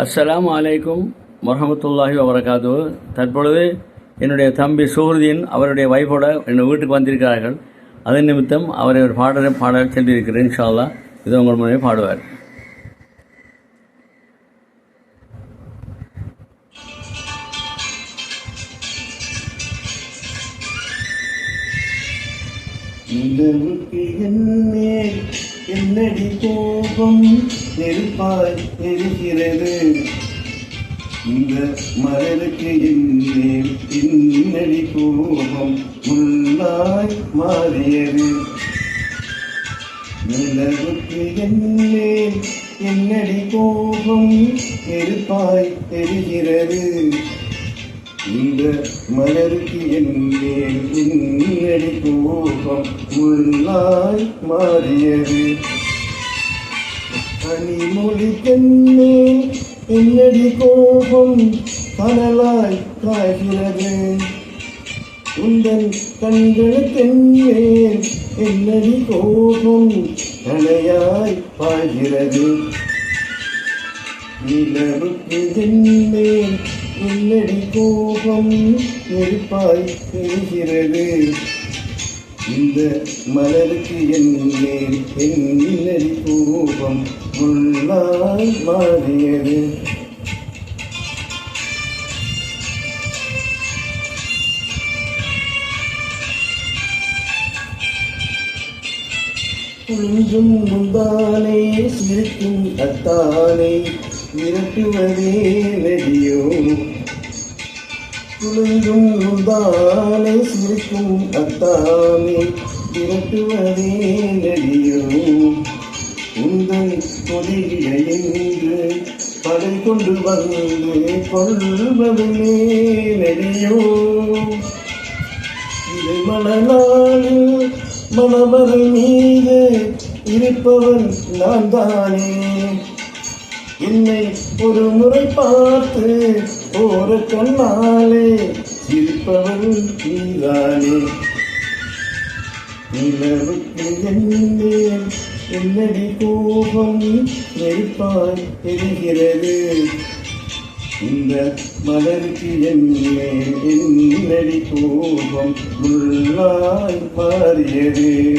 அஸ்லாம் அலைக்கும் வரமத்துல்லாஹி வபரகாத்து தற்பொழுது என்னுடைய தம்பி சுஹருதீன் அவருடைய வைஃபோட என்னை வீட்டுக்கு வந்திருக்கிறார்கள். அதன் நிமித்தம் அவரை ஒரு பாடலை பாட சென்றிருக்கிறேன் இன்ஷால்லா இது உங்கள் முன்னே பாடுவார். நிலவுக்கு என்னேல் என்னடி கோபம்? நெருப்பாய் எரிகிறது இந்த மலருக்கு என்னே என்னடி கோபம் முள்ளாய் மாறியது. நிலவுக்கு என்னே என்னடி கோபம் நெருப்பாய் எரிகிறது இந்த மலருக்கு என்னே என்னடி கோபம் முள்ளாய் மாறியது. கனிமொழி தென்னே என்னடி கோபம் கனலாய் காய்கிறது. உந்தன் கண்களுக்கென்னே என்னடி கோபம் கனையாய் பாய்கிறது. நிலவுக்கு என்னே உன்னடி கோபம் நெருப்பாய் தெரிகிறது இந்த மலருக்கு என்னே இன்னடி கோபம் முள்ளாய் மாறியது. குளிஞ்சும் முந்தானே சிரிக்கும் அத்தானை விரட்டுவதே நெடியோ குளிஞ்சும் முந்தானே சிரிக்கும் அத்தானே திரட்டுவதே நெடியோ உந்தன் கொடியிட படை கொண்டு வந்து கொள்வதே நெடியோ இது மணநாளில் மணவரை மீது இருப்பவன் நான் தானே என்னை ஒரு முறை பார்த்து ஒரு கண்ணாலே இருப்பவன் நீதானே. நிலவுக்கு என்னே என்னடி கோபம் நெருப்பாய் தெரிகிறது. இந்த மலருக்கு என்னே என்னடி கோபம் உள்ளாய் மாறியது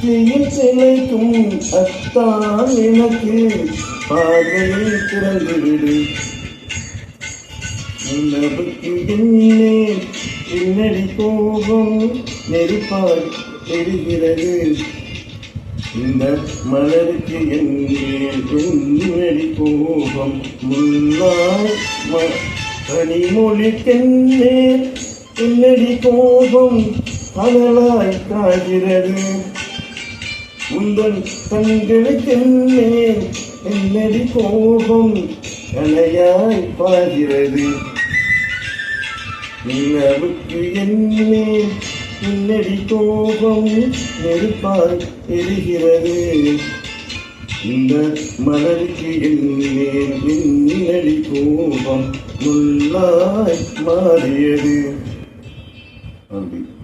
பக்தியில் சிலைக்கும் அத்தான் எனக்கு பார்வையை திறந்துவிடு உணவுக்கு பின்னே பின்னடி போகும் நெருப்பால் தெரிகிறது. இந்த மலருக்கு என்னே என்னடி கோபம் முள்ளாய் கனிமொழிக்கென்னே பின்னடி போகும். அனலாய் காகிறது உந்தன் கண்களுக்கென்னே என்னடி கோபம்? கலையாய் பாகிறது. நிலவுக்கு என்னே? என்னடி கோபம்? நெருப்பாய் எரிகிறது. இந்த மலருக்கு என்னே என்னடி கோபம் முள்ளாய் மாறியது. அப்படி.